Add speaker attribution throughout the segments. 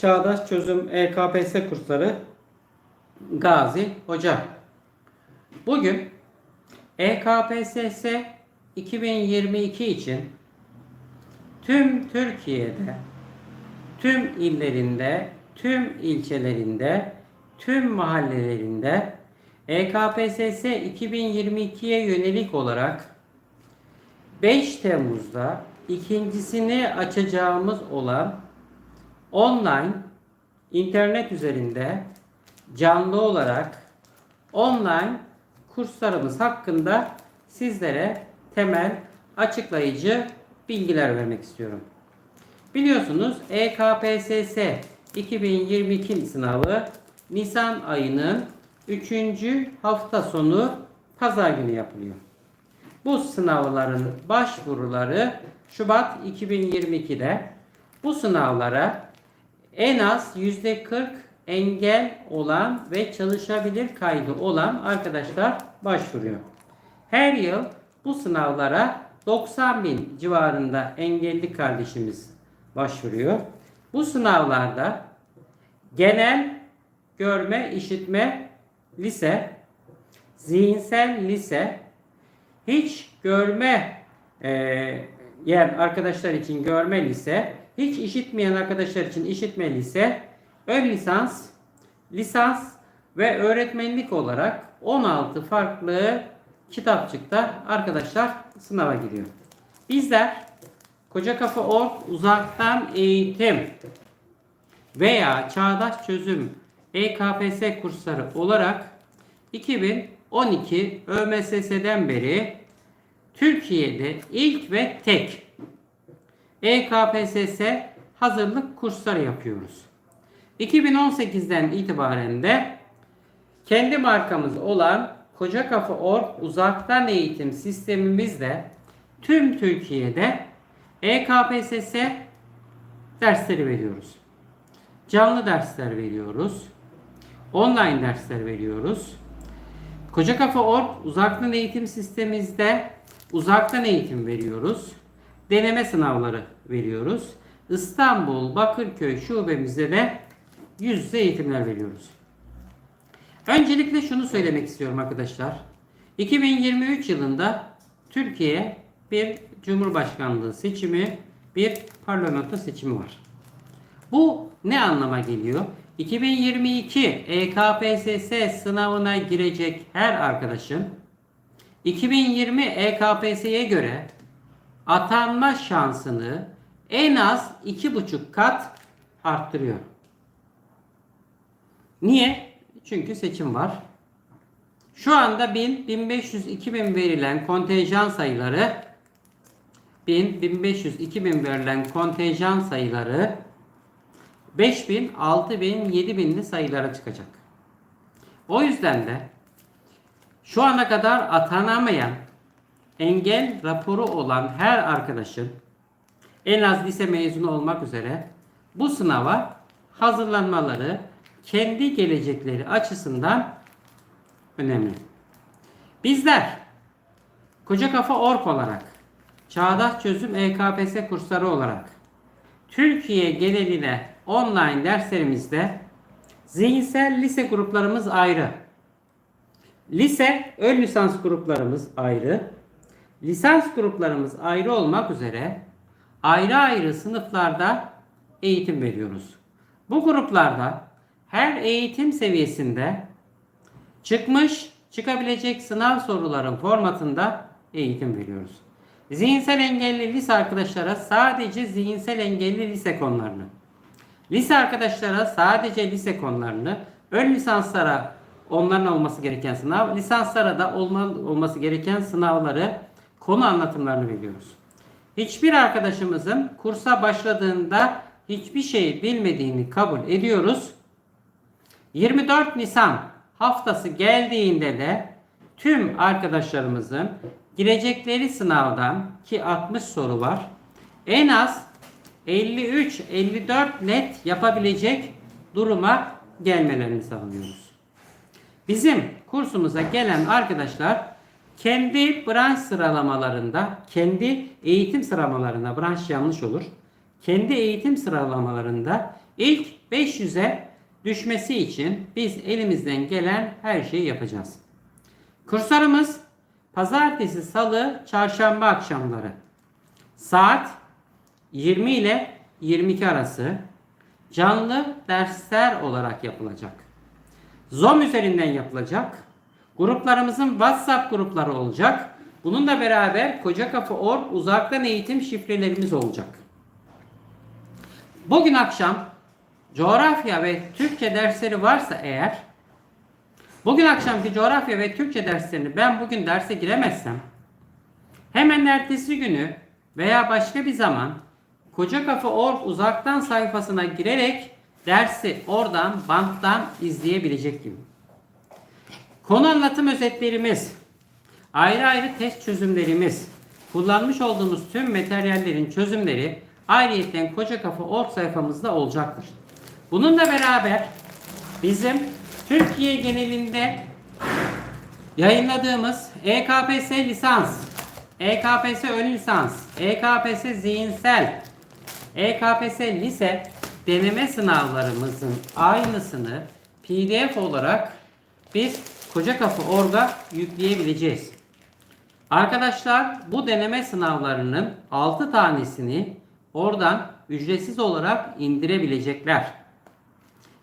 Speaker 1: Çağdaş Çözüm EKPS kursları Gazi Hoca. Bugün EKPSS 2022 için tüm Türkiye'de, tüm illerinde, tüm ilçelerinde, tüm mahallelerinde EKPSS 2022'ye yönelik olarak 5 Temmuz'da ikincisini açacağımız olan online internet üzerinde canlı olarak online kurslarımız hakkında sizlere temel açıklayıcı bilgiler vermek istiyorum. Biliyorsunuz EKPSS 2022 sınavı Nisan ayının 3. hafta sonu pazar günü yapılıyor. Bu sınavların başvuruları Şubat 2022'de bu sınavlara en az %40 engel olan ve çalışabilir kaydı olan arkadaşlar başvuruyor. Her yıl bu sınavlara 90 bin civarında engelli kardeşimiz başvuruyor. Bu sınavlarda genel görme, işitme, lise, zihinsel lise, hiç görme e, yer arkadaşlar için görme lise, hiç işitmeyen arkadaşlar için işitme lise, ön lisans, lisans ve öğretmenlik olarak 16 farklı kitapçıkta arkadaşlar sınava giriyor. Bizler Koca Kafa Org uzaktan eğitim veya çağdaş çözüm EKPS kursları olarak 2012 ÖMSS'den beri Türkiye'de ilk ve tek EKPSS hazırlık kursları yapıyoruz. 2018'den itibaren de kendi markamız olan Koca Kafa Org uzaktan eğitim sistemimizle tüm Türkiye'de EKPSS dersleri veriyoruz. Canlı dersler veriyoruz. Online dersler veriyoruz. Koca Kafa Org uzaktan eğitim sistemimizde uzaktan eğitim veriyoruz. Deneme sınavları veriyoruz. İstanbul Bakırköy şubemizde de yüz yüze eğitimler veriyoruz. Öncelikle şunu söylemek istiyorum arkadaşlar. 2023 yılında Türkiye bir cumhurbaşkanlığı seçimi, bir parlamento seçimi var. Bu ne anlama geliyor? 2022 EKPSS sınavına girecek her arkadaşın 2020 EKPS'ye göre atanma şansını en az 2,5 kat arttırıyor. Niye? Çünkü seçim var. Şu anda 1000, 1500, 2000 verilen kontenjan sayıları 1000, 1500, 2000 verilen kontenjan sayıları 5000, 6000, 7000'li sayılara çıkacak. O yüzden de şu ana kadar atanamayan engel raporu olan her arkadaşın en az lise mezunu olmak üzere bu sınava hazırlanmaları kendi gelecekleri açısından önemli. Bizler Koca Kafa Ork olarak Çağdaş Çözüm EKPS kursları olarak Türkiye geneline online derslerimizde zihinsel lise gruplarımız ayrı. Lise ön lisans gruplarımız ayrı. Lisans gruplarımız ayrı olmak üzere ayrı ayrı sınıflarda eğitim veriyoruz. Bu gruplarda her eğitim seviyesinde çıkmış, çıkabilecek sınav soruların formatında eğitim veriyoruz. Zihinsel engelli lise arkadaşlara sadece zihinsel engelli lise konularını, lise arkadaşlara sadece lise konularını, ön lisanslara onların olması gereken sınav, lisanslara da olma, olması gereken sınavları, konu anlatımlarını veriyoruz. Hiçbir arkadaşımızın kursa başladığında hiçbir şey bilmediğini kabul ediyoruz. 24 Nisan haftası geldiğinde de tüm arkadaşlarımızın girecekleri sınavdan ki 60 soru var. En az 53-54 net yapabilecek duruma gelmelerini sağlıyoruz. Bizim kursumuza gelen arkadaşlar kendi branş sıralamalarında, kendi eğitim sıralamalarında, branş yanlış olur. Kendi eğitim sıralamalarında ilk 500'e düşmesi için biz elimizden gelen her şeyi yapacağız. Kurslarımız pazartesi, salı, çarşamba akşamları. Saat 20 ile 22 arası canlı dersler olarak yapılacak. Zoom üzerinden yapılacak. Gruplarımızın WhatsApp grupları olacak. Bununla beraber Koca Kafa Org uzaktan eğitim şifrelerimiz olacak. Bugün akşam coğrafya ve Türkçe dersleri varsa eğer bugün akşamki coğrafya ve Türkçe derslerini ben bugün derse giremezsem hemen ertesi günü veya başka bir zaman Koca Kafa Org uzaktan sayfasına girerek dersi oradan banttan izleyebilecek gibi. Konu anlatım özetlerimiz, ayrı ayrı test çözümlerimiz, kullanmış olduğumuz tüm materyallerin çözümleri ayrıyetten Koca Kafa Org sayfamızda olacaktır. Bununla beraber bizim Türkiye genelinde yayınladığımız EKPS lisans, EKPS ön lisans, EKPS zihinsel, EKPS lise deneme sınavlarımızın aynısını PDF olarak biz Koca Kafa Org'a yükleyebileceğiz. Arkadaşlar bu deneme sınavlarının 6 tanesini oradan ücretsiz olarak indirebilecekler.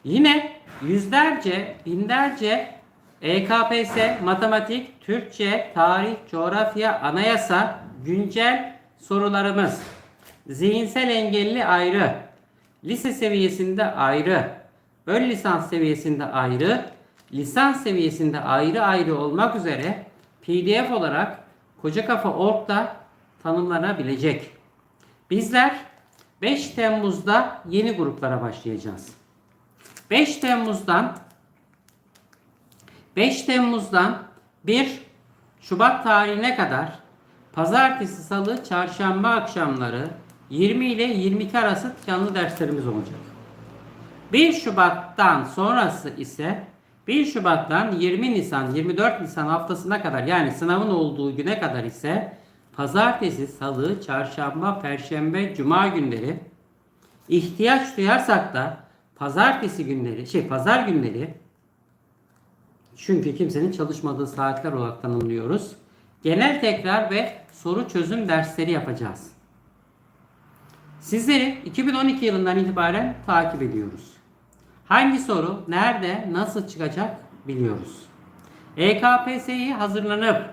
Speaker 1: Yine yüzlerce, binlerce EKPS, matematik, Türkçe, tarih, coğrafya, anayasa, güncel sorularımız. Zihinsel engelli ayrı, lise seviyesinde ayrı, ön lisans seviyesinde ayrı, lisans seviyesinde ayrı ayrı olmak üzere PDF olarak Koca Kafa Org'da tanımlanabilecek. Bizler 5 Temmuz'da yeni gruplara başlayacağız. 5 Temmuz'dan 5 Temmuz'dan 1 Şubat tarihine kadar pazartesi, salı, çarşamba akşamları 20 ile 22 arası canlı derslerimiz olacak. 1 Şubat'tan sonrası ise 1 Şubat'tan 20 Nisan 24 Nisan haftasına kadar yani sınavın olduğu güne kadar ise pazartesi, salı, çarşamba, perşembe, cuma günleri ihtiyaç duyarsak da pazartesi günleri, şey pazar günleri çünkü kimsenin çalışmadığı saatler olarak tanımlıyoruz. Genel tekrar ve soru çözüm dersleri yapacağız. Sizleri 2012 yılından itibaren takip ediyoruz. Hangi soru, nerede, nasıl çıkacak biliyoruz. EKPS'yi hazırlanıp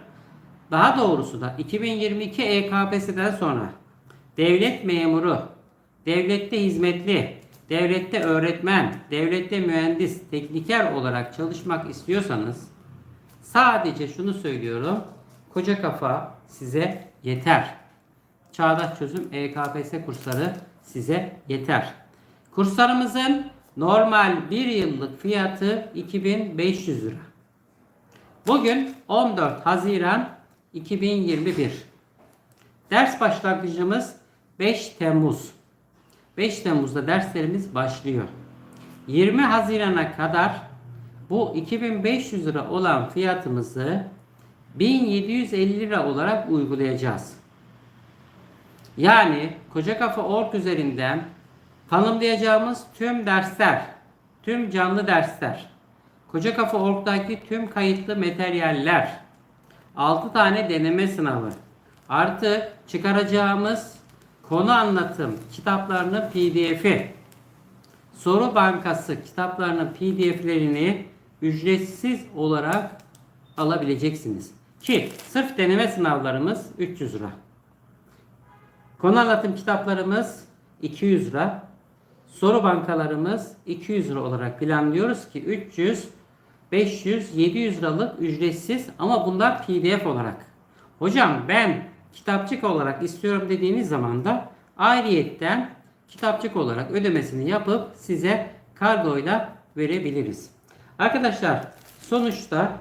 Speaker 1: daha doğrusu da 2022 EKPS'den sonra devlet memuru, devlette hizmetli, devlette öğretmen, devlette mühendis, tekniker olarak çalışmak istiyorsanız sadece şunu söylüyorum. Koca kafa size yeter. Çağdaş Çözüm EKPS kursları size yeter. Kurslarımızın normal bir yıllık fiyatı 2500 lira. Bugün 14 Haziran 2021. Ders başlangıcımız 5 Temmuz. 5 Temmuz'da derslerimiz başlıyor. 20 Haziran'a kadar bu 2500 lira olan fiyatımızı 1750 lira olarak uygulayacağız. Yani Koca Kafa Org üzerinden tanımlayacağımız tüm dersler, tüm canlı dersler, Koca Kafa Org'daki tüm kayıtlı materyaller, 6 tane deneme sınavı, artı çıkaracağımız konu anlatım kitaplarının pdf'i, soru bankası kitaplarının pdf'lerini ücretsiz olarak alabileceksiniz. Ki sırf deneme sınavlarımız 300 lira. Konu anlatım kitaplarımız 200 lira. Soru bankalarımız 200 lira olarak planlıyoruz ki 300, 500, 700 liralık ücretsiz ama bunlar pdf olarak. Hocam ben kitapçık olarak istiyorum dediğiniz zaman da ayrıyetten kitapçık olarak ödemesini yapıp size kargoyla verebiliriz. Arkadaşlar sonuçta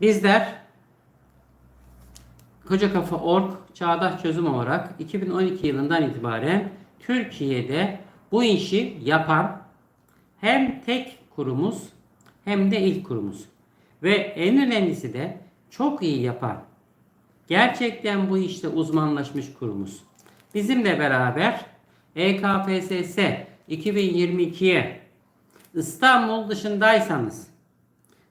Speaker 1: bizler Koca Kafa Org Çağdaş Çözüm olarak 2012 yılından itibaren Türkiye'de bu işi yapan hem tek kurumuz hem de ilk kurumuz. Ve en önemlisi de çok iyi yapan, gerçekten bu işte uzmanlaşmış kurumuz. Bizimle beraber EKPSS 2022'ye İstanbul dışındaysanız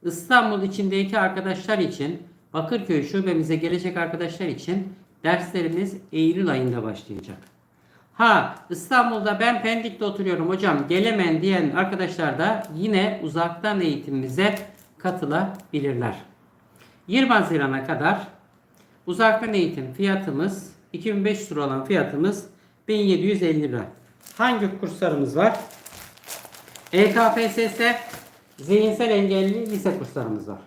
Speaker 1: İstanbul içindeki arkadaşlar için Bakırköy şubemize gelecek arkadaşlar için derslerimiz Eylül ayında başlayacak. Ha İstanbul'da ben Pendik'te oturuyorum hocam gelemem diyen arkadaşlar da yine uzaktan eğitimimize katılabilirler. 20 Haziran'a kadar uzaktan eğitim fiyatımız 2500 lira olan fiyatımız 1750 lira. Hangi kurslarımız var? EKPSS zihinsel engelli lise kurslarımız var.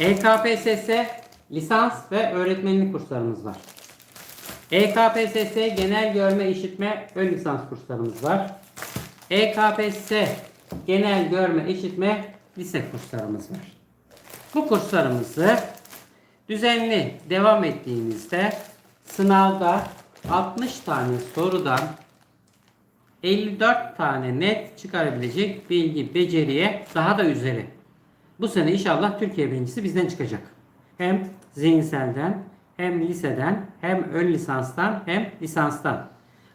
Speaker 1: EKPSS lisans ve öğretmenlik kurslarımız var. EKPSS genel görme işitme ön lisans kurslarımız var. EKPSS genel görme işitme lise kurslarımız var. Bu kurslarımızı düzenli devam ettiğimizde sınavda 60 tane sorudan 54 tane net çıkarabilecek bilgi, beceriye daha da üzeri. Bu sene inşallah Türkiye birincisi bizden çıkacak. Hem zihinselden, hem liseden, hem ön lisanstan, hem lisanstan.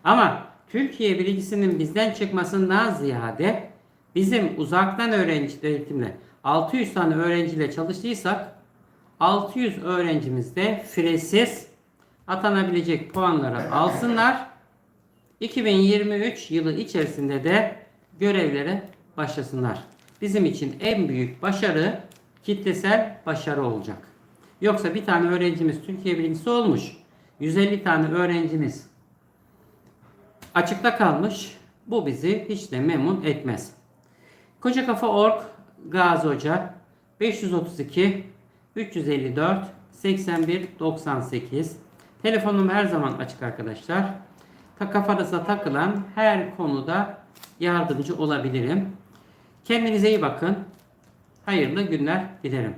Speaker 1: Ama Türkiye birincisinin bizden çıkmasından ziyade bizim uzaktan öğrenci eğitimle 600 tane öğrenciyle çalıştıysak 600 öğrencimiz de firesiz atanabilecek puanları alsınlar. 2023 yılı içerisinde de görevlere başlasınlar. Bizim için en büyük başarı kitlesel başarı olacak. Yoksa bir tane öğrencimiz Türkiye birincisi olmuş. 150 tane öğrencimiz açıkta kalmış. Bu bizi hiç de memnun etmez. Koca Kafa Org Gazi Hoca 532 354 81 98 Telefonum her zaman açık arkadaşlar. Kafanıza takılan her konuda yardımcı olabilirim. Kendinize iyi bakın. Hayırlı günler dilerim.